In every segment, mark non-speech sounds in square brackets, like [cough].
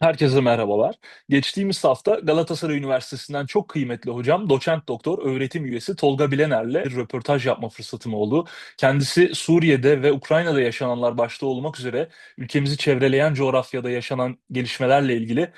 Herkese merhabalar. Geçtiğimiz hafta Galatasaray Üniversitesi'nden çok kıymetli hocam, doçent doktor, öğretim üyesi Tolga Bilener'le bir röportaj yapma fırsatım oldu. Kendisi Suriye'de ve Ukrayna'da yaşananlar başta olmak üzere ülkemizi çevreleyen coğrafyada yaşanan gelişmelerle ilgili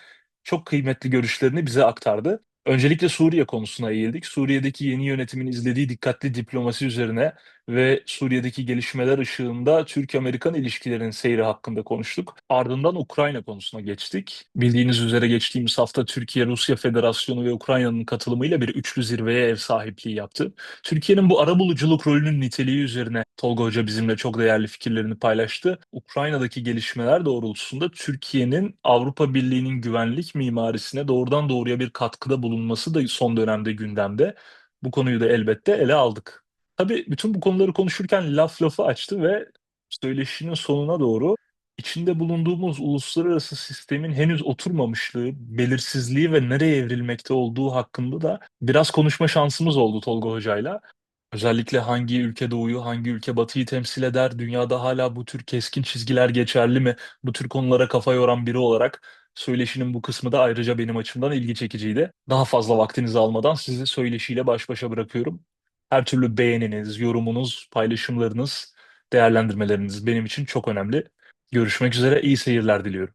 çok kıymetli görüşlerini bize aktardı. Öncelikle Suriye konusuna eğildik. Suriye'deki yeni yönetimin izlediği dikkatli diplomasi üzerine ve Suriye'deki gelişmeler ışığında Türk-Amerikan ilişkilerinin seyri hakkında konuştuk. Ardından Ukrayna konusuna geçtik. Bildiğiniz üzere geçtiğimiz hafta Türkiye, Rusya Federasyonu ve Ukrayna'nın katılımıyla bir üçlü zirveye ev sahipliği yaptı. Türkiye'nin bu arabuluculuk rolünün niteliği üzerine Tolga Hoca bizimle çok değerli fikirlerini paylaştı. Ukrayna'daki gelişmeler doğrultusunda Türkiye'nin Avrupa Birliği'nin güvenlik mimarisine doğrudan doğruya bir katkıda bulunması da son dönemde gündemde. Bu konuyu da elbette ele aldık. Tabii bütün bu konuları konuşurken laf lafı açtı ve söyleşinin sonuna doğru içinde bulunduğumuz uluslararası sistemin henüz oturmamışlığı, belirsizliği ve nereye evrilmekte olduğu hakkında da biraz konuşma şansımız oldu Tolga Hoca'yla. Özellikle hangi ülke doğuyu, hangi ülke batıyı temsil eder, dünyada hala bu tür keskin çizgiler geçerli mi? Bu tür konulara kafa yoran biri olarak söyleşinin bu kısmı da ayrıca benim açımdan ilgi çekiciydi. Daha fazla vaktinizi almadan sizi söyleşiyle baş başa bırakıyorum. Her türlü beğeniniz, yorumunuz, paylaşımlarınız, değerlendirmeleriniz benim için çok önemli. Görüşmek üzere, iyi seyirler diliyorum.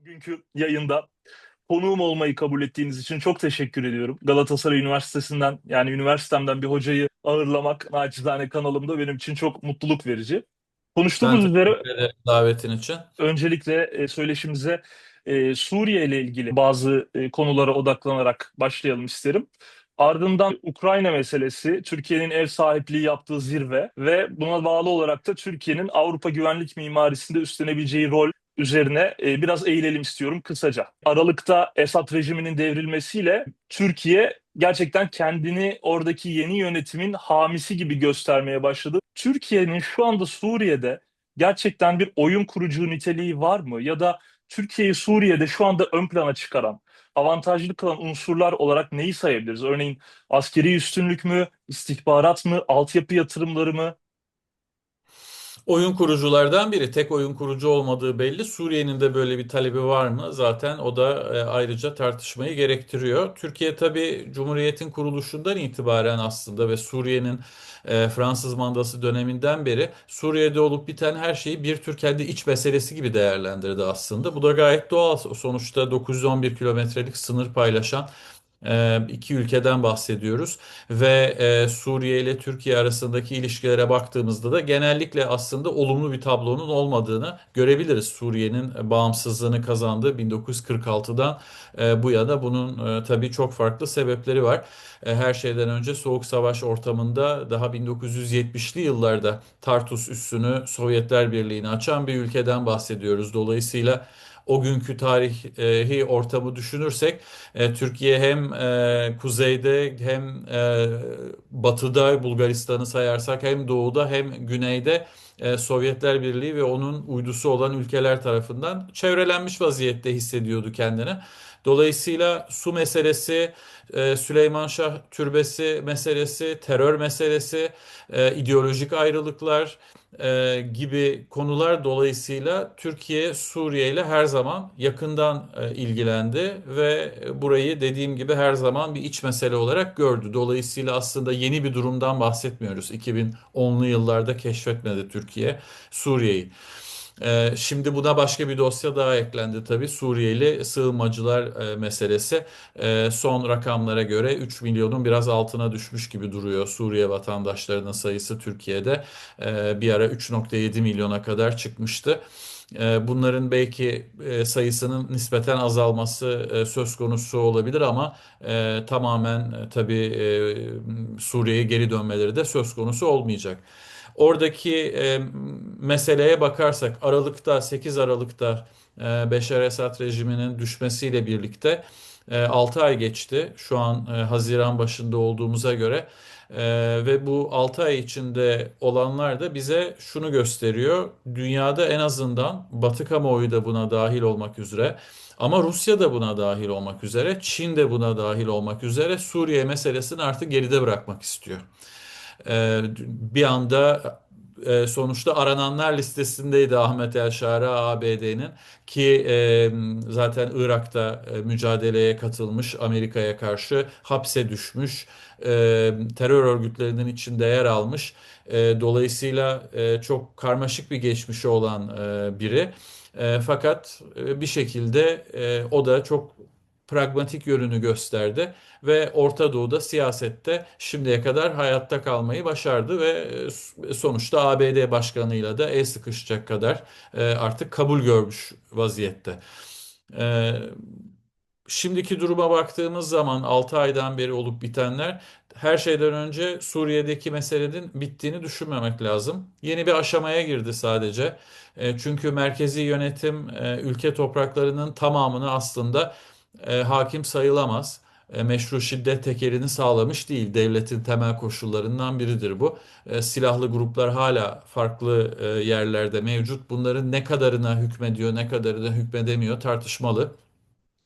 Bugünkü yayında konuğum olmayı kabul ettiğiniz için çok teşekkür ediyorum. Galatasaray Üniversitesi'nden yani üniversitemden bir hocayı ağırlamak naçizane kanalımda benim için çok mutluluk verici. Ben Konuştuğumuz üzere teşekkür ederim davetin için. öncelikle e, söyleşimize e, Suriye ile ilgili bazı e, konulara odaklanarak başlayalım isterim. Ardından Ukrayna meselesi, Türkiye'nin ev sahipliği yaptığı zirve ve buna bağlı olarak da Türkiye'nin Avrupa güvenlik mimarisinde üstlenebileceği rol üzerine e, biraz eğilelim istiyorum kısaca. Aralıkta Esad rejiminin devrilmesiyle Türkiye gerçekten kendini oradaki yeni yönetimin hamisi gibi göstermeye başladı. Türkiye'nin şu anda Suriye'de gerçekten bir oyun kurucu niteliği var mı? Ya da Türkiye'yi Suriye'de şu anda ön plana çıkaran, avantajlı kılan unsurlar olarak neyi sayabiliriz? Örneğin askeri üstünlük mü, istihbarat mı, altyapı yatırımları mı? Oyun kuruculardan biri. Tek oyun kurucu olmadığı belli. Suriye'nin de böyle bir talebi var mı? Zaten o da e, ayrıca tartışmayı gerektiriyor. Türkiye tabii Cumhuriyet'in kuruluşundan itibaren aslında ve Suriye'nin e, Fransız mandası döneminden beri Suriye'de olup biten her şeyi bir tür kendi iç meselesi gibi değerlendirdi aslında. Bu da gayet doğal. Sonuçta 911 kilometrelik sınır paylaşan iki ülkeden bahsediyoruz ve e, Suriye ile Türkiye arasındaki ilişkilere baktığımızda da genellikle aslında olumlu bir tablonun olmadığını görebiliriz. Suriye'nin bağımsızlığını kazandığı 1946'dan e, bu yana bunun tabii çok farklı sebepleri var. Her şeyden önce Soğuk Savaş ortamında daha 1970'li yıllarda Tartus üssünü Sovyetler Birliği'ne açan bir ülkeden bahsediyoruz. Dolayısıyla o günkü tarihi ortamı düşünürsek e, Türkiye hem e, kuzeyde hem e, batıda Bulgaristan'ı sayarsak hem doğuda hem güneyde e, Sovyetler Birliği ve onun uydusu olan ülkeler tarafından çevrelenmiş vaziyette hissediyordu kendini. Dolayısıyla su meselesi, e, Süleyman Şah Türbesi meselesi, terör meselesi, e, ideolojik ayrılıklar e, gibi konular dolayısıyla Türkiye Suriye ile her zaman yakından ilgilendi ve burayı dediğim gibi her zaman bir iç mesele olarak gördü. Dolayısıyla aslında yeni bir durumdan bahsetmiyoruz. 2010'lu yıllarda keşfetmedi Türkiye Suriye'yi. Ee, şimdi buna başka bir dosya daha eklendi tabii. Suriyeli sığınmacılar e, meselesi. E, son rakamlara göre 3 milyonun biraz altına düşmüş gibi duruyor Suriye vatandaşlarının sayısı Türkiye'de. E, bir ara 3.7 milyona kadar çıkmıştı. Bunların belki e, sayısının nispeten azalması e, söz konusu olabilir ama tamamen tabii Suriye'ye geri dönmeleri de söz konusu olmayacak. Oradaki e, meseleye bakarsak Aralık'ta 8 Aralık'ta e, Beşar Esad rejiminin düşmesiyle birlikte e, 6 ay geçti. Şu an e, Haziran başında olduğumuza göre e, ve bu 6 ay içinde olanlar da bize şunu gösteriyor. Dünyada en azından Batı kamuoyu da buna dahil olmak üzere ama Rusya da buna dahil olmak üzere, Çin de buna dahil olmak üzere Suriye meselesini artık geride bırakmak istiyor. Ee, bir anda e, sonuçta arananlar listesindeydi Ahmet El Şara ABD'nin ki e, zaten Irak'ta e, mücadeleye katılmış Amerika'ya karşı hapse düşmüş e, terör örgütlerinin içinde yer almış. E, dolayısıyla e, çok karmaşık bir geçmişi olan e, biri. E, fakat e, bir şekilde e, o da çok pragmatik yönünü gösterdi ve Orta Doğu'da siyasette şimdiye kadar hayatta kalmayı başardı ve e, sonuçta ABD başkanıyla da el sıkışacak kadar e, artık kabul görmüş vaziyette. E, Şimdiki duruma baktığımız zaman 6 aydan beri olup bitenler her şeyden önce Suriye'deki meselenin bittiğini düşünmemek lazım. Yeni bir aşamaya girdi sadece. Çünkü merkezi yönetim ülke topraklarının tamamını aslında e, hakim sayılamaz. E, Meşru şiddet tekelini sağlamış değil. Devletin temel koşullarından biridir bu. E, Silahlı gruplar hala farklı e, yerlerde mevcut. Bunların ne kadarına hükmediyor, ne kadarına hükmedemiyor tartışmalı.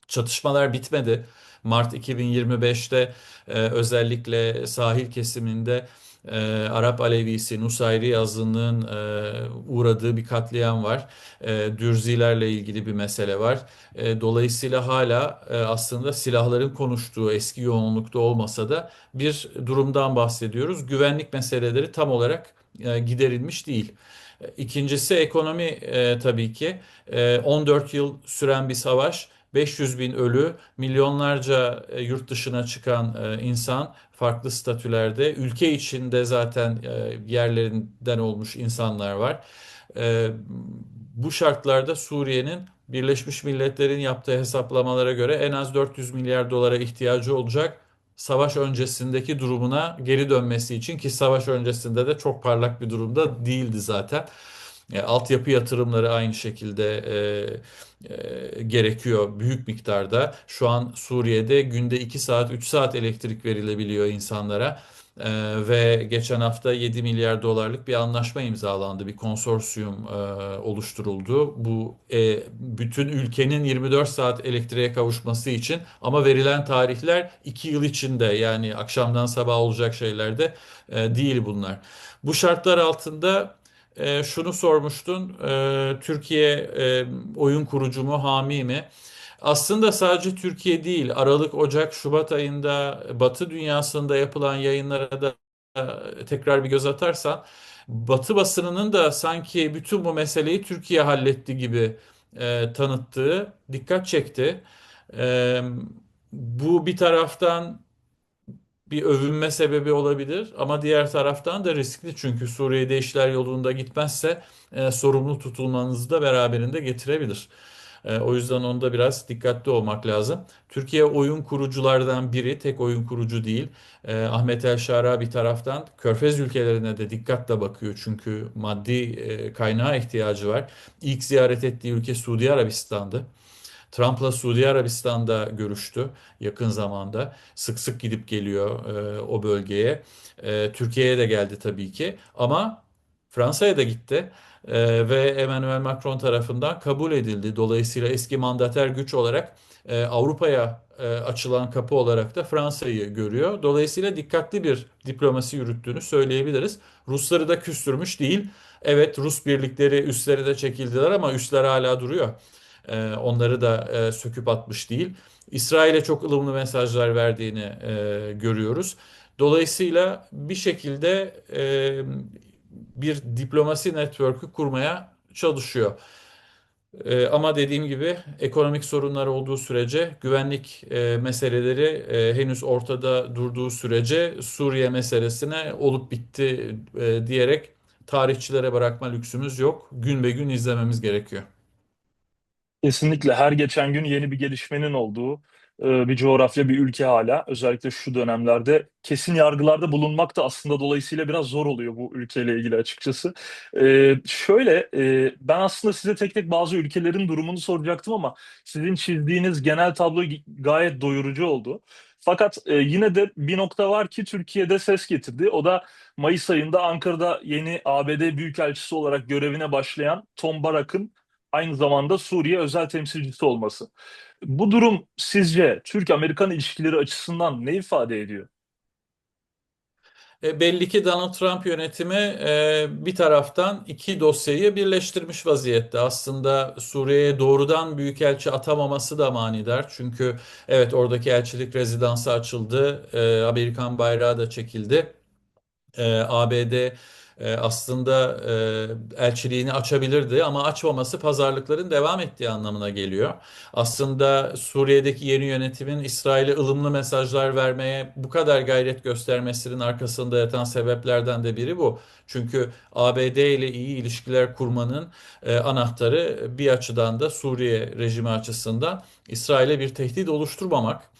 Çatışmalar bitmedi. Mart 2025'te e, özellikle sahil kesiminde e, Arap Alevisi Nusayri azınlığın e, uğradığı bir katliam var. E, Dürzilerle ilgili bir mesele var. E, dolayısıyla hala e, aslında silahların konuştuğu eski yoğunlukta olmasa da bir durumdan bahsediyoruz. Güvenlik meseleleri tam olarak e, giderilmiş değil. E, İkincisi ekonomi e, tabii ki. E, 14 yıl süren bir savaş. 500 bin ölü, milyonlarca e, yurt dışına çıkan e, insan farklı statülerde. Ülke içinde zaten e, yerlerinden olmuş insanlar var. Bu şartlarda Suriye'nin Birleşmiş Milletler'in yaptığı hesaplamalara göre en az 400 milyar dolara ihtiyacı olacak. Savaş öncesindeki durumuna geri dönmesi için ki savaş öncesinde de çok parlak bir durumda değildi zaten. E, altyapı yatırımları aynı şekilde e, e, gerekiyor büyük miktarda. Şu an Suriye'de günde 2 saat 3 saat elektrik verilebiliyor insanlara. E, ve geçen hafta 7 milyar dolarlık bir anlaşma imzalandı. Bir konsorsiyum e, oluşturuldu. Bu e, bütün ülkenin 24 saat elektriğe kavuşması için ama verilen tarihler 2 yıl içinde yani akşamdan sabah olacak şeyler de e, değil bunlar. Bu şartlar altında e, şunu sormuştun, e, Türkiye e, oyun kurucu mu, hami mi? Aslında sadece Türkiye değil, Aralık, Ocak, Şubat ayında Batı dünyasında yapılan yayınlara da e, tekrar bir göz atarsan, Batı basınının da sanki bütün bu meseleyi Türkiye halletti gibi e, tanıttığı dikkat çekti. E, bu bir taraftan bir övünme sebebi olabilir ama diğer taraftan da riskli çünkü Suriye'de işler yolunda gitmezse e, sorumlu tutulmanızı da beraberinde getirebilir. E, o yüzden onda biraz dikkatli olmak lazım. Türkiye oyun kuruculardan biri, tek oyun kurucu değil. E, Ahmet El Şara bir taraftan Körfez ülkelerine de dikkatle bakıyor çünkü maddi e, kaynağa ihtiyacı var. İlk ziyaret ettiği ülke Suudi Arabistan'dı. Trump'la Suudi Arabistan'da görüştü yakın zamanda. Sık sık gidip geliyor e, o bölgeye. E, Türkiye'ye de geldi tabii ki ama Fransa'ya da gitti. E, ve Emmanuel Macron tarafından kabul edildi. Dolayısıyla eski mandater güç olarak e, Avrupa'ya e, açılan kapı olarak da Fransa'yı görüyor. Dolayısıyla dikkatli bir diplomasi yürüttüğünü söyleyebiliriz. Rusları da küstürmüş değil. Evet Rus birlikleri üstleri de çekildiler ama üstler hala duruyor. E, onları da e, söküp atmış değil. İsrail'e çok ılımlı mesajlar verdiğini e, görüyoruz. Dolayısıyla bir şekilde bir diplomasi network'ü kurmaya çalışıyor. Ama dediğim gibi ekonomik sorunlar olduğu sürece, güvenlik meseleleri henüz ortada durduğu sürece Suriye meselesine olup bitti diyerek tarihçilere bırakma lüksümüz yok. Gün be gün izlememiz gerekiyor. Kesinlikle her geçen gün yeni bir gelişmenin olduğu bir coğrafya, bir ülke hala. Özellikle şu dönemlerde kesin yargılarda bulunmak da aslında dolayısıyla biraz zor oluyor bu ülkeyle ilgili açıkçası. E, şöyle, e, ben aslında size tek tek bazı ülkelerin durumunu soracaktım ama sizin çizdiğiniz genel tablo gayet doyurucu oldu. Fakat e, yine de bir nokta var ki Türkiye'de ses getirdi. O da Mayıs ayında Ankara'da yeni ABD Büyükelçisi olarak görevine başlayan Tom Barak'ın aynı zamanda Suriye özel temsilcisi olması. Bu durum sizce Türk-Amerikan ilişkileri açısından ne ifade ediyor? E, belli ki Donald Trump yönetimi e, bir taraftan iki dosyayı birleştirmiş vaziyette. Aslında Suriye'ye doğrudan büyükelçi atamaması da manidar. Çünkü evet oradaki elçilik rezidansı açıldı, e, Amerikan bayrağı da çekildi. E, ABD e, aslında e, elçiliğini açabilirdi ama açmaması pazarlıkların devam ettiği anlamına geliyor. Aslında Suriye'deki yeni yönetimin İsrail'e ılımlı mesajlar vermeye bu kadar gayret göstermesinin arkasında yatan sebeplerden de biri bu. Çünkü ABD ile iyi ilişkiler kurmanın e, anahtarı bir açıdan da Suriye rejimi açısından İsrail'e bir tehdit oluşturmamak.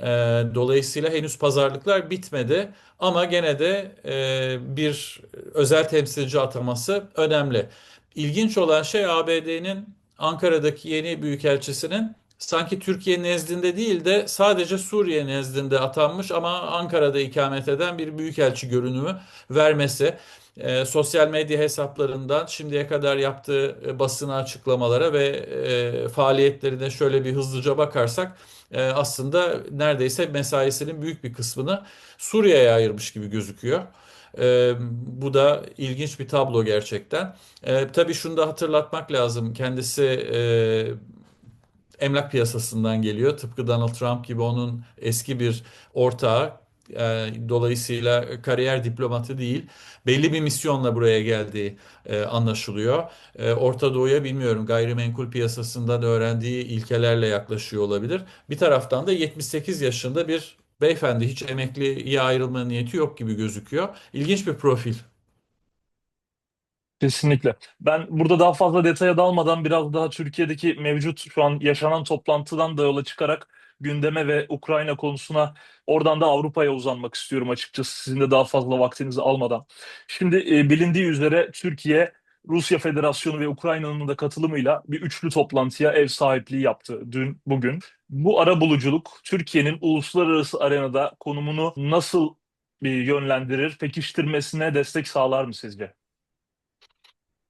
E, dolayısıyla henüz pazarlıklar bitmedi ama gene de e, bir özel temsilci ataması önemli. İlginç olan şey ABD'nin Ankara'daki yeni büyükelçisinin sanki Türkiye nezdinde değil de sadece Suriye nezdinde atanmış ama Ankara'da ikamet eden bir büyükelçi görünümü vermesi. E, sosyal medya hesaplarından şimdiye kadar yaptığı e, basına açıklamalara ve e, faaliyetlerine şöyle bir hızlıca bakarsak aslında neredeyse mesaisinin büyük bir kısmını Suriye'ye ayırmış gibi gözüküyor. E, bu da ilginç bir tablo gerçekten. E, tabii şunu da hatırlatmak lazım. Kendisi e, emlak piyasasından geliyor. Tıpkı Donald Trump gibi onun eski bir ortağı. E, dolayısıyla kariyer diplomatı değil. Belli bir misyonla buraya geldiği e, anlaşılıyor. E, Orta Doğu'ya bilmiyorum gayrimenkul piyasasından öğrendiği ilkelerle yaklaşıyor olabilir. Bir taraftan da 78 yaşında bir beyefendi hiç emekliye ayrılma niyeti yok gibi gözüküyor. İlginç bir profil. Kesinlikle. Ben burada daha fazla detaya dalmadan biraz daha Türkiye'deki mevcut şu an yaşanan toplantıdan da yola çıkarak gündeme ve Ukrayna konusuna oradan da Avrupa'ya uzanmak istiyorum açıkçası sizin de daha fazla vaktinizi almadan. Şimdi e, bilindiği üzere Türkiye, Rusya Federasyonu ve Ukrayna'nın da katılımıyla bir üçlü toplantıya ev sahipliği yaptı dün bugün. Bu arabuluculuk Türkiye'nin uluslararası arenada konumunu nasıl bir yönlendirir, pekiştirmesine destek sağlar mı sizce?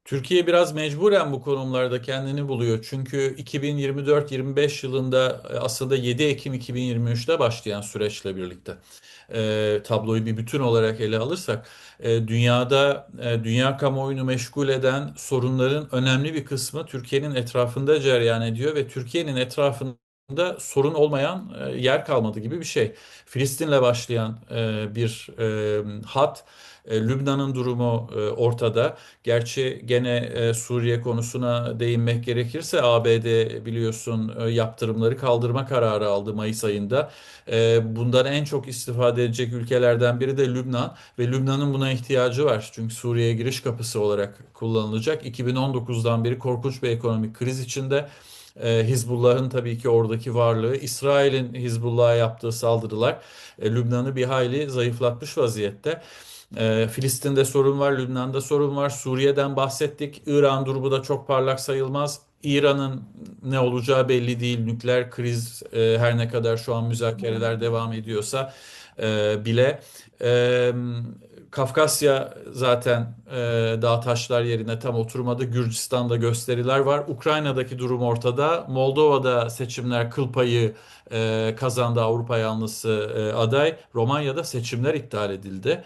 Türkiye biraz mecburen bu konumlarda kendini buluyor. Çünkü 2024-25 yılında e, aslında 7 Ekim 2023'te başlayan süreçle birlikte e, tabloyu bir bütün olarak ele alırsak e, dünyada e, dünya kamuoyunu meşgul eden sorunların önemli bir kısmı Türkiye'nin etrafında cereyan ediyor ve Türkiye'nin etrafında sorun olmayan e, yer kalmadı gibi bir şey. Filistin'le başlayan e, bir hat e, Lübnan'ın durumu e, ortada. Gerçi gene e, Suriye konusuna değinmek gerekirse ABD biliyorsun yaptırımları kaldırma kararı aldı Mayıs ayında. Bundan en çok istifade edecek ülkelerden biri de Lübnan ve Lübnan'ın buna ihtiyacı var. Çünkü Suriye'ye giriş kapısı olarak kullanılacak. 2019'dan beri korkunç bir ekonomik kriz içinde. Hizbullah'ın tabii ki oradaki varlığı, İsrail'in Hizbullah'a yaptığı saldırılar Lübnan'ı bir hayli zayıflatmış vaziyette. Ee, Filistin'de sorun var, Lübnan'da sorun var. Suriye'den bahsettik. İran durumu da çok parlak sayılmaz. İran'ın ne olacağı belli değil. Nükleer kriz e, her ne kadar şu an müzakereler devam ediyorsa e, bile. E, Kafkasya zaten e, dağ taşlar yerine tam oturmadı. Gürcistan'da gösteriler var. Ukrayna'daki durum ortada. Moldova'da seçimler kıl payı e, kazandı Avrupa yanlısı e, aday. Romanya'da seçimler iptal edildi.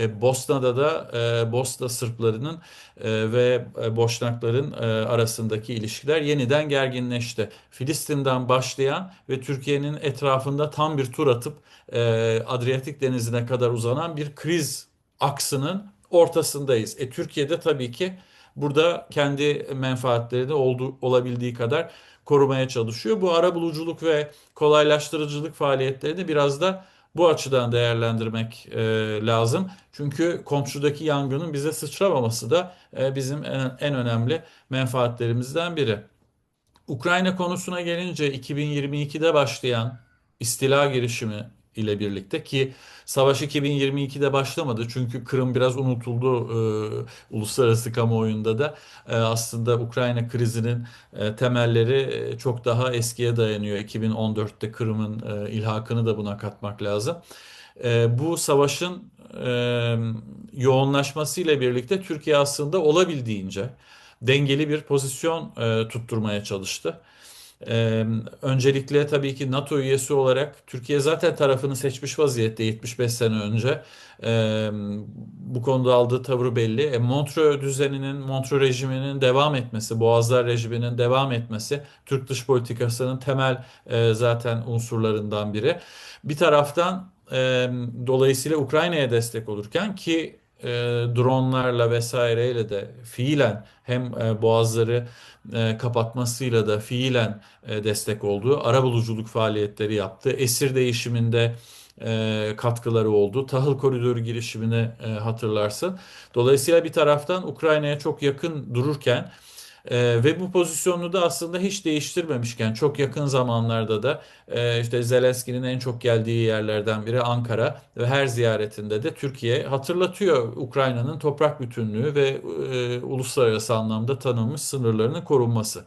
E, Bosna'da da e, Bosna Sırplarının e, ve e, Boşnakların e, arasındaki ilişkiler yeniden gerginleşti. Filistin'den başlayan ve Türkiye'nin etrafında tam bir tur atıp e, Adriyatik Denizi'ne kadar uzanan bir kriz aksının ortasındayız. E, Türkiye'de tabii ki burada kendi menfaatlerini oldu, olabildiği kadar korumaya çalışıyor. Bu arabuluculuk ve kolaylaştırıcılık faaliyetlerini biraz da bu açıdan değerlendirmek e, lazım. Çünkü komşudaki yangının bize sıçramaması da e, bizim en, en önemli menfaatlerimizden biri. Ukrayna konusuna gelince 2022'de başlayan istila girişimi ile birlikte ki savaş 2022'de başlamadı çünkü Kırım biraz unutuldu e, uluslararası kamuoyunda da E, aslında Ukrayna krizinin e, temelleri e, çok daha eskiye dayanıyor. 2014'te Kırım'ın e, ilhakını da buna katmak lazım. E, bu savaşın e, yoğunlaşmasıyla birlikte Türkiye aslında olabildiğince dengeli bir pozisyon e, tutturmaya çalıştı. Ee, öncelikle tabii ki NATO üyesi olarak Türkiye zaten tarafını seçmiş vaziyette 75 sene önce. Ee, bu konuda aldığı tavır belli. E, Montreux düzeninin, Montreux rejiminin devam etmesi, Boğazlar rejiminin devam etmesi Türk dış politikasının temel e, zaten unsurlarından biri. Bir taraftan e, dolayısıyla Ukrayna'ya destek olurken ki e, dronlarla vesaireyle de fiilen hem e, boğazları e, kapatmasıyla da fiilen e, destek olduğu arabuluculuk faaliyetleri yaptı. Esir değişiminde e, katkıları oldu. Tahıl koridoru girişimini e, hatırlarsın. Dolayısıyla bir taraftan Ukrayna'ya çok yakın dururken ee, ve bu pozisyonu da aslında hiç değiştirmemişken çok yakın zamanlarda da e, işte Zelenski'nin en çok geldiği yerlerden biri Ankara ve her ziyaretinde de Türkiye hatırlatıyor Ukrayna'nın toprak bütünlüğü ve e, uluslararası anlamda tanınmış sınırlarının korunması.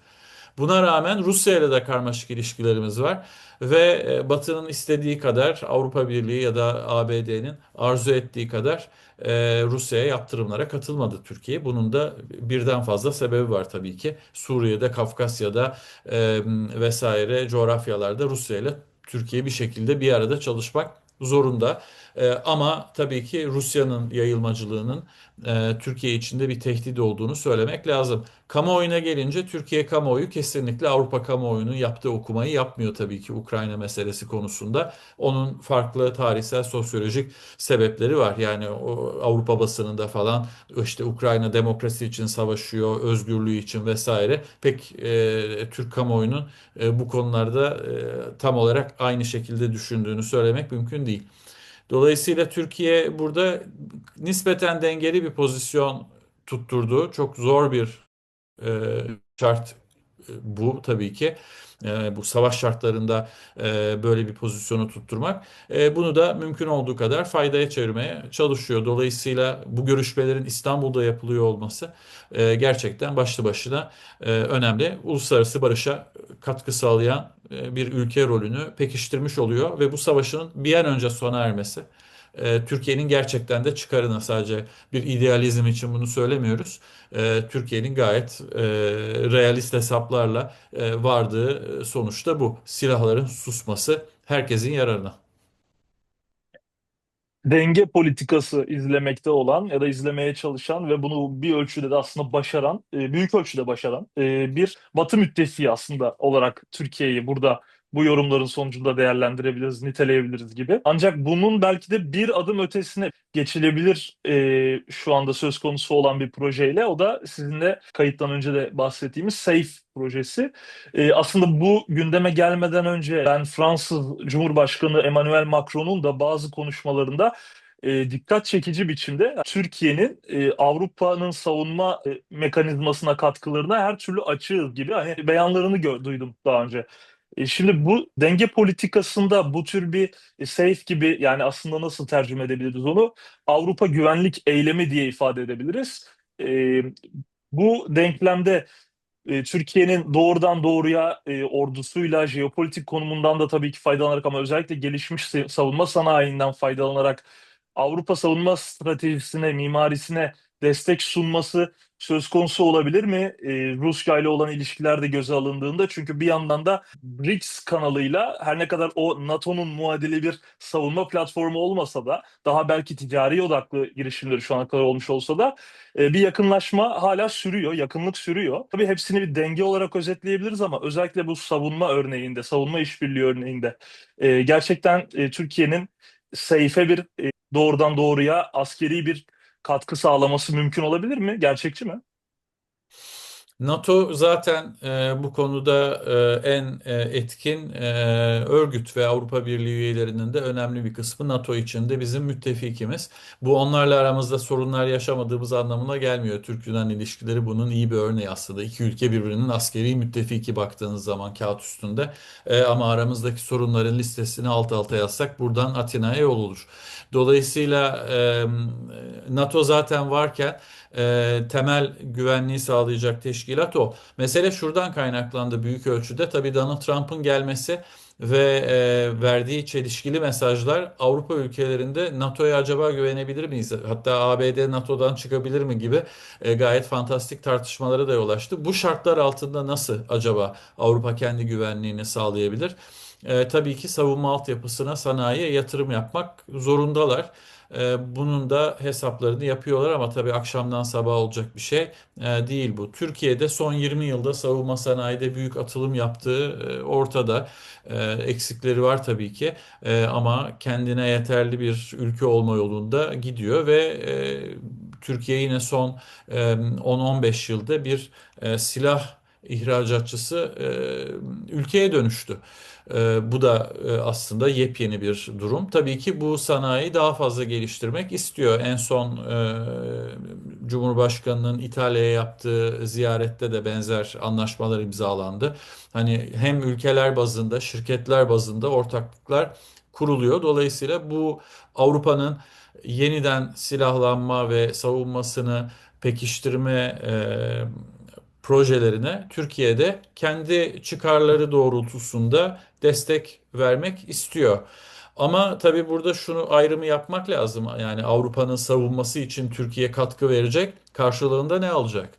Buna rağmen Rusya ile de karmaşık ilişkilerimiz var ve e, Batı'nın istediği kadar Avrupa Birliği ya da ABD'nin arzu ettiği kadar e, Rusya'ya yaptırımlara katılmadı Türkiye. Bunun da birden fazla sebebi var tabii ki. Suriye'de, Kafkasya'da e, vesaire coğrafyalarda Rusya ile Türkiye bir şekilde bir arada çalışmak zorunda. E, ama tabii ki Rusya'nın yayılmacılığının e, Türkiye içinde bir tehdit olduğunu söylemek lazım. Kamuoyuna gelince Türkiye kamuoyu kesinlikle Avrupa kamuoyunun yaptığı okumayı yapmıyor tabii ki Ukrayna meselesi konusunda. Onun farklı tarihsel sosyolojik sebepleri var. Yani o Avrupa basınında falan işte Ukrayna demokrasi için savaşıyor, özgürlüğü için vesaire. Pek e, Türk kamuoyunun e, bu konularda e, tam olarak aynı şekilde düşündüğünü söylemek mümkün değil. Dolayısıyla Türkiye burada nispeten dengeli bir pozisyon tutturdu. Çok zor bir e, şart bu tabii ki. E, bu savaş şartlarında e, böyle bir pozisyonu tutturmak. E, bunu da mümkün olduğu kadar faydaya çevirmeye çalışıyor. Dolayısıyla bu görüşmelerin İstanbul'da yapılıyor olması e, gerçekten başlı başına e, önemli. Uluslararası barışa katkı sağlayan e, bir ülke rolünü pekiştirmiş oluyor ve bu savaşın bir an önce sona ermesi e, Türkiye'nin gerçekten de çıkarına sadece bir idealizm için bunu söylemiyoruz. E, Türkiye'nin gayet e, realist hesaplarla e, vardığı e, sonuçta bu. Silahların susması herkesin yararına. denge politikası izlemekte olan ya da izlemeye çalışan ve bunu bir ölçüde de aslında başaran, e, büyük ölçüde başaran e, bir Batı müttefiği aslında olarak Türkiye'yi burada bu yorumların sonucunda değerlendirebiliriz, niteleyebiliriz gibi. Ancak bunun belki de bir adım ötesine geçilebilir e, şu anda söz konusu olan bir projeyle. O da sizinle kayıttan önce de bahsettiğimiz SAFE projesi. E, aslında bu gündeme gelmeden önce ben Fransız Cumhurbaşkanı Emmanuel Macron'un da bazı konuşmalarında e, dikkat çekici biçimde Türkiye'nin e, Avrupa'nın savunma e, mekanizmasına katkılarına her türlü açığız gibi hani beyanlarını gö- duydum daha önce. E, Şimdi bu denge politikasında bu tür bir e, safe gibi yani aslında nasıl tercüme edebiliriz onu? Avrupa güvenlik eylemi diye ifade edebiliriz. E, bu denklemde e, Türkiye'nin doğrudan doğruya e, ordusuyla jeopolitik konumundan da tabii ki faydalanarak ama özellikle gelişmiş savunma sanayinden faydalanarak Avrupa savunma stratejisine, mimarisine destek sunması söz konusu olabilir mi? E, Rusya ile olan ilişkiler de göze alındığında çünkü bir yandan da BRICS kanalıyla her ne kadar o NATO'nun muadili bir savunma platformu olmasa da daha belki ticari odaklı girişimleri şu ana kadar olmuş olsa da e, bir yakınlaşma hala sürüyor, yakınlık sürüyor. Tabii hepsini bir denge olarak özetleyebiliriz ama özellikle bu savunma örneğinde, savunma işbirliği örneğinde e, gerçekten e, Türkiye'nin seyfe bir e, doğrudan doğruya askeri bir katkı sağlaması mümkün olabilir mi? Gerçekçi mi? NATO zaten e, bu konuda e, en e, etkin e, örgüt ve Avrupa Birliği üyelerinin de önemli bir kısmı NATO içinde bizim müttefikimiz. Bu onlarla aramızda sorunlar yaşamadığımız anlamına gelmiyor. Türk-Yunan ilişkileri bunun iyi bir örneği aslında. İki ülke birbirinin askeri müttefiki baktığınız zaman kağıt üstünde. E, ama aramızdaki sorunların listesini alt alta yazsak buradan Atina'ya yol olur. Dolayısıyla e, NATO zaten varken e, temel güvenliği sağlayacak teşkilat o. Mesele şuradan kaynaklandı büyük ölçüde. Tabii Donald Trump'ın gelmesi ve e, verdiği çelişkili mesajlar Avrupa ülkelerinde NATO'ya acaba güvenebilir miyiz? Hatta ABD NATO'dan çıkabilir mi gibi e, gayet fantastik tartışmalara da yol açtı. Bu şartlar altında nasıl acaba Avrupa kendi güvenliğini sağlayabilir? E, tabii ki savunma altyapısına, sanayiye yatırım yapmak zorundalar. E, bunun da hesaplarını yapıyorlar ama tabii akşamdan sabah olacak bir şey e, değil bu. Türkiye'de son 20 yılda savunma sanayide büyük atılım yaptığı e, ortada. E, eksikleri var tabii ki E, ama kendine yeterli bir ülke olma yolunda gidiyor ve e, Türkiye yine son e, 10-15 yılda bir e, silah ihracatçısı e, ülkeye dönüştü. E, bu da e, aslında yepyeni bir durum. Tabii ki bu sanayi daha fazla geliştirmek istiyor. En son e, Cumhurbaşkanı'nın İtalya'ya yaptığı ziyarette de benzer anlaşmalar imzalandı. Hani hem ülkeler bazında, şirketler bazında ortaklıklar kuruluyor. Dolayısıyla bu Avrupa'nın yeniden silahlanma ve savunmasını pekiştirme e, projelerine Türkiye'de kendi çıkarları doğrultusunda destek vermek istiyor. Ama tabii burada şunu ayrımı yapmak lazım. Yani Avrupa'nın savunması için Türkiye katkı verecek, karşılığında ne alacak?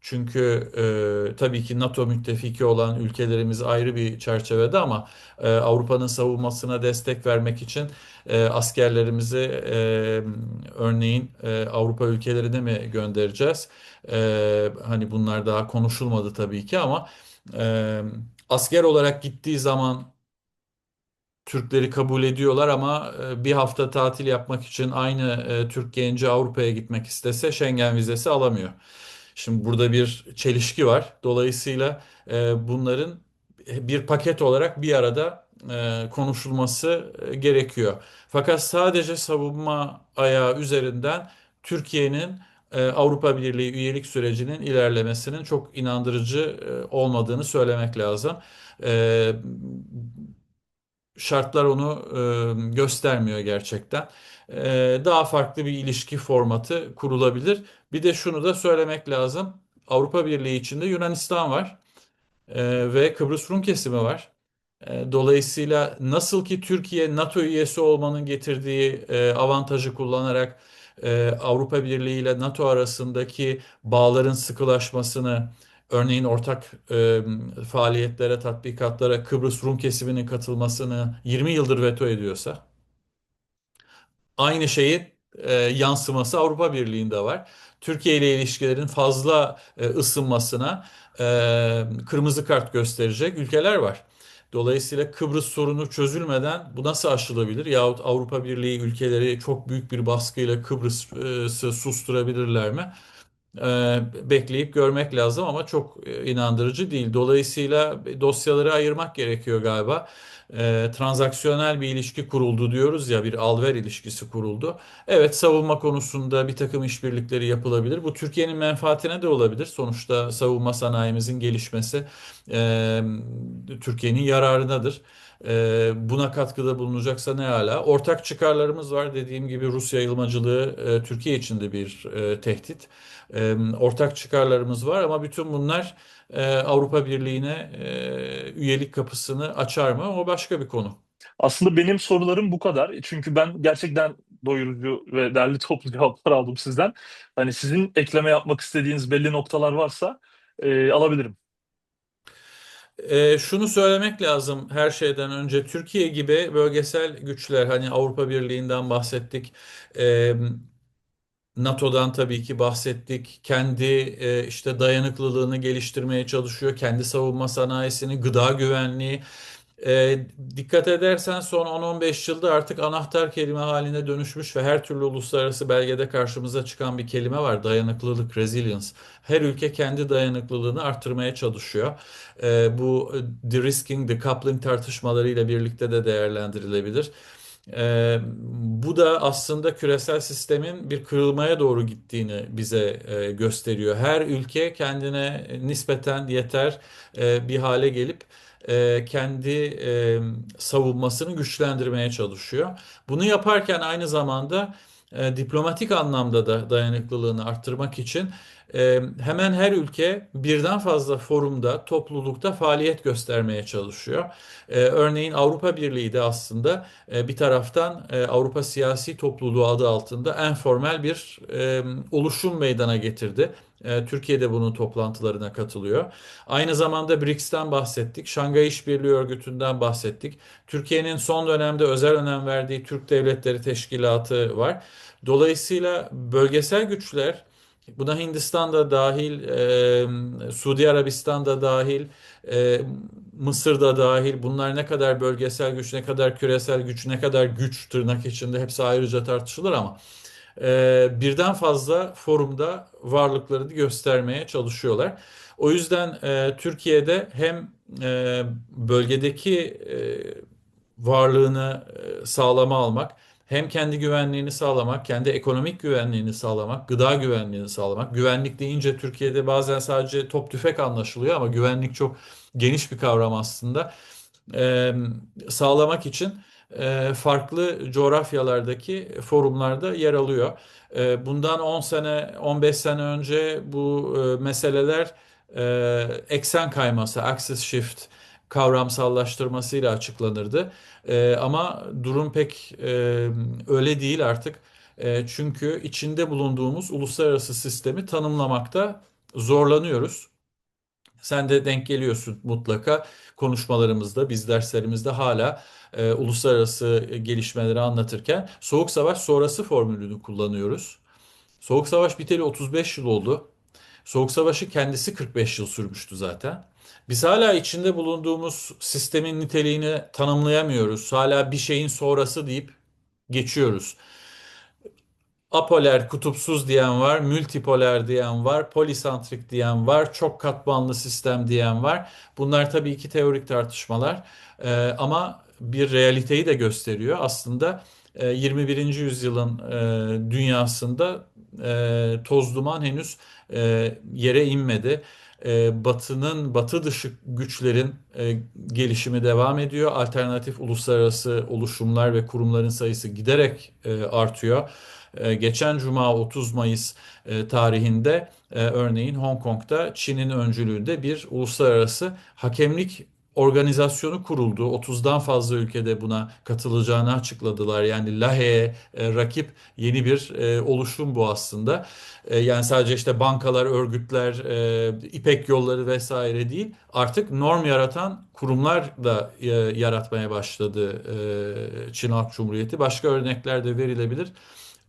Çünkü e, tabii ki NATO müttefiki olan ülkelerimiz ayrı bir çerçevede ama e, Avrupa'nın savunmasına destek vermek için e, askerlerimizi e, örneğin e, Avrupa ülkelerine mi göndereceğiz? E, hani bunlar daha konuşulmadı tabii ki ama e, asker olarak gittiği zaman Türkleri kabul ediyorlar ama e, bir hafta tatil yapmak için aynı e, Türk genci Avrupa'ya gitmek istese Schengen vizesi alamıyor. Şimdi burada bir çelişki var. Dolayısıyla e, bunların bir paket olarak bir arada konuşulması gerekiyor. Fakat sadece savunma ayağı üzerinden Türkiye'nin Avrupa Birliği üyelik sürecinin ilerlemesinin çok inandırıcı e, olmadığını söylemek lazım. E, şartlar onu e, göstermiyor gerçekten. E, daha farklı bir ilişki formatı kurulabilir. Bir de şunu da söylemek lazım. Avrupa Birliği içinde Yunanistan var e, ve Kıbrıs Rum kesimi var. E, dolayısıyla nasıl ki Türkiye NATO üyesi olmanın getirdiği e, avantajı kullanarak e, Avrupa Birliği ile NATO arasındaki bağların sıkılaşmasını Örneğin ortak e, faaliyetlere, tatbikatlara Kıbrıs Rum kesiminin katılmasını 20 yıldır veto ediyorsa, aynı şeyin e, yansıması Avrupa Birliği'nde var. Türkiye ile ilişkilerin fazla e, ısınmasına e, kırmızı kart gösterecek ülkeler var. Dolayısıyla Kıbrıs sorunu çözülmeden bu nasıl aşılabilir? Yahut Avrupa Birliği ülkeleri çok büyük bir baskıyla Kıbrıs'ı susturabilirler mi? e, bekleyip görmek lazım ama çok e, inandırıcı değil. Dolayısıyla dosyaları ayırmak gerekiyor galiba. E, transaksiyonel bir ilişki kuruldu diyoruz ya bir al-ver ilişkisi kuruldu. Evet savunma konusunda bir takım işbirlikleri yapılabilir. Bu Türkiye'nin menfaatine de olabilir. Sonuçta savunma sanayimizin gelişmesi e, Türkiye'nin yararınadır. E, buna katkıda bulunacaksa ne ala. Ortak çıkarlarımız var. Dediğim gibi Rus yayılmacılığı e, Türkiye için de bir e, tehdit. E, ortak çıkarlarımız var ama bütün bunlar e, Avrupa Birliği'ne e, üyelik kapısını açar mı? O başka bir konu. Aslında benim sorularım bu kadar. Çünkü ben gerçekten doyurucu ve derli toplu cevaplar aldım sizden. Hani sizin ekleme yapmak istediğiniz belli noktalar varsa e, alabilirim. E, şunu söylemek lazım her şeyden önce Türkiye gibi bölgesel güçler hani Avrupa Birliği'nden bahsettik. E, NATO'dan tabii ki bahsettik. Kendi e, işte dayanıklılığını geliştirmeye çalışıyor. Kendi savunma sanayisini, gıda güvenliği. E, dikkat edersen son 10-15 yılda artık anahtar kelime haline dönüşmüş ve her türlü uluslararası belgede karşımıza çıkan bir kelime var. Dayanıklılık, resilience. Her ülke kendi dayanıklılığını arttırmaya çalışıyor. E, bu de-risking, decoupling tartışmalarıyla birlikte de değerlendirilebilir. Ee, bu da aslında küresel sistemin bir kırılmaya doğru gittiğini bize e, gösteriyor. Her ülke kendine nispeten yeter e, bir hale gelip e, kendi e, savunmasını güçlendirmeye çalışıyor. Bunu yaparken aynı zamanda e, diplomatik anlamda da dayanıklılığını arttırmak için hemen her ülke birden fazla forumda, toplulukta faaliyet göstermeye çalışıyor. E, örneğin Avrupa Birliği de aslında e, bir taraftan e, Avrupa Siyasi Topluluğu adı altında en formel bir e, oluşum meydana getirdi. E, Türkiye de bunun toplantılarına katılıyor. Aynı zamanda BRICS'ten bahsettik, Şangay İşbirliği Örgütü'nden bahsettik. Türkiye'nin son dönemde özel önem verdiği Türk Devletleri Teşkilatı var. Dolayısıyla bölgesel güçler Buna Hindistan da dahil, e, Suudi Arabistan da dahil, e, Mısır da dahil. Bunlar ne kadar bölgesel güç, ne kadar küresel güç, ne kadar güç tırnak içinde hepsi ayrıca tartışılır ama e, birden fazla forumda varlıklarını göstermeye çalışıyorlar. O yüzden e, Türkiye'de hem e, bölgedeki e, varlığını e, sağlama almak, hem kendi güvenliğini sağlamak, kendi ekonomik güvenliğini sağlamak, gıda güvenliğini sağlamak. Güvenlik deyince Türkiye'de bazen sadece top tüfek anlaşılıyor ama güvenlik çok geniş bir kavram aslında. Ee, sağlamak için e, farklı coğrafyalardaki forumlarda yer alıyor. E, bundan 10 sene, 15 sene önce bu e, meseleler e, eksen kayması, axis shift kavramsallaştırmasıyla açıklanırdı. E, ama durum pek e, öyle değil artık. E, çünkü içinde bulunduğumuz uluslararası sistemi tanımlamakta zorlanıyoruz. Sen de denk geliyorsun mutlaka konuşmalarımızda, biz derslerimizde hala e, uluslararası gelişmeleri anlatırken Soğuk Savaş sonrası formülünü kullanıyoruz. Soğuk Savaş biteli 35 yıl oldu. Soğuk Savaşı kendisi 45 yıl sürmüştü zaten. Biz hala içinde bulunduğumuz sistemin niteliğini tanımlayamıyoruz. Hala bir şeyin sonrası deyip geçiyoruz. Apoler, kutupsuz diyen var, multipoler diyen var, polisantrik diyen var, çok katmanlı sistem diyen var. Bunlar tabii ki teorik tartışmalar Ee, ama bir realiteyi de gösteriyor. Aslında e, 21. yüzyılın e, dünyasında e, toz duman henüz e, yere inmedi. E, Batı'nın, Batı dışı güçlerin e, gelişimi devam ediyor. Alternatif uluslararası oluşumlar ve kurumların sayısı giderek e, artıyor. E, geçen Cuma 30 Mayıs e, tarihinde e, örneğin Hong Kong'da Çin'in öncülüğünde bir uluslararası hakemlik organizasyonu kuruldu. 30'dan fazla ülkede buna katılacağını açıkladılar. Yani Lahey'e e, rakip yeni bir e, oluşum bu aslında. E, yani sadece işte bankalar, örgütler, e, İpek yolları vesaire değil. Artık norm yaratan kurumlar da e, yaratmaya başladı e, Çin Halk Cumhuriyeti. Başka örnekler de verilebilir.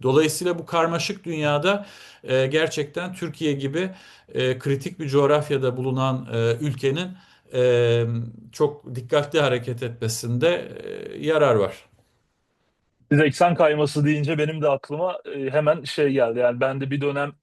Dolayısıyla bu karmaşık dünyada e, gerçekten Türkiye gibi e, kritik bir coğrafyada bulunan e, ülkenin çok dikkatli hareket etmesinde yarar var. Siz eksen kayması deyince benim de aklıma e, hemen şey geldi. Yani ben de bir dönem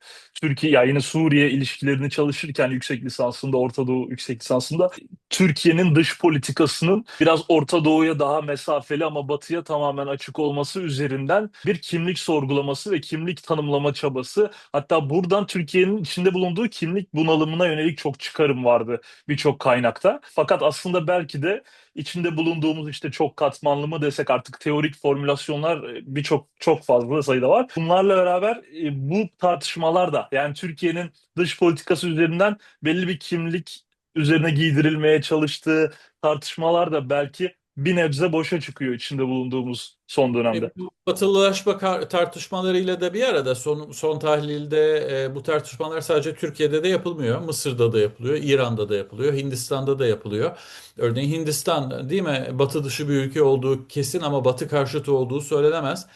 Türkiye, ya yine Suriye ilişkilerini çalışırken yüksek lisansında, Orta Doğu yüksek lisansında Türkiye'nin dış politikasının biraz Orta Doğu'ya daha mesafeli ama Batı'ya tamamen açık olması üzerinden bir kimlik sorgulaması ve kimlik tanımlama çabası. Hatta buradan Türkiye'nin içinde bulunduğu kimlik bunalımına yönelik çok çıkarım vardı birçok kaynakta. Fakat aslında belki de içinde bulunduğumuz işte çok katmanlı mı desek artık teorik formülasyonlar e, birçok çok fazla sayıda var. Bunlarla beraber e, bu tartışmalar da yani Türkiye'nin dış politikası üzerinden belli bir kimlik üzerine giydirilmeye çalıştığı tartışmalar da belki bir nebze boşa çıkıyor içinde bulunduğumuz son dönemde. E, bu Batılılaşma tartışmalarıyla da bir arada son, son tahlilde e, bu tartışmalar sadece Türkiye'de de yapılmıyor. Mısır'da da yapılıyor, İran'da da yapılıyor, Hindistan'da da yapılıyor. Örneğin Hindistan değil mi? Batı dışı bir ülke olduğu kesin ama Batı karşıtı olduğu söylenemez.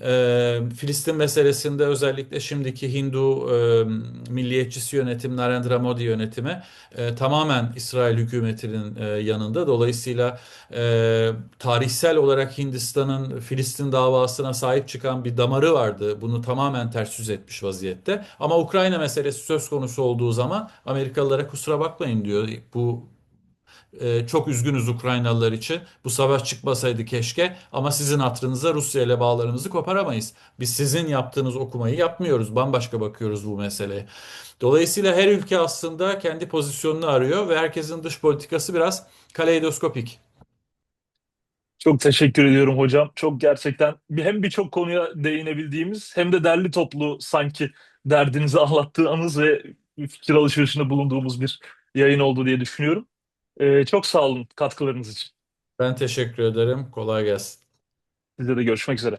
Ee, Filistin meselesinde özellikle şimdiki Hindu e, milliyetçisi yönetim Narendra Modi yönetimi e, tamamen İsrail hükümetinin e, yanında. Dolayısıyla e, tarihsel olarak Hindistan'ın Filistin davasına sahip çıkan bir damarı vardı. Bunu tamamen ters yüz etmiş vaziyette. Ama Ukrayna meselesi söz konusu olduğu zaman Amerikalılara kusura bakmayın diyor. Bu ee, çok üzgünüz Ukraynalılar için. Bu savaş çıkmasaydı keşke ama sizin hatırınıza Rusya ile bağlarımızı koparamayız. Biz sizin yaptığınız okumayı yapmıyoruz. Bambaşka bakıyoruz bu meseleye. Dolayısıyla her ülke aslında kendi pozisyonunu arıyor ve herkesin dış politikası biraz kaleidoskopik. Çok teşekkür ediyorum hocam. Çok gerçekten hem birçok konuya değinebildiğimiz hem de derli toplu sanki derdinizi [laughs] anlattığınız ve fikir alışverişinde bulunduğumuz bir yayın oldu diye düşünüyorum. Ee, çok sağ olun katkılarınız için. Ben teşekkür ederim. Kolay gelsin. Size de görüşmek üzere.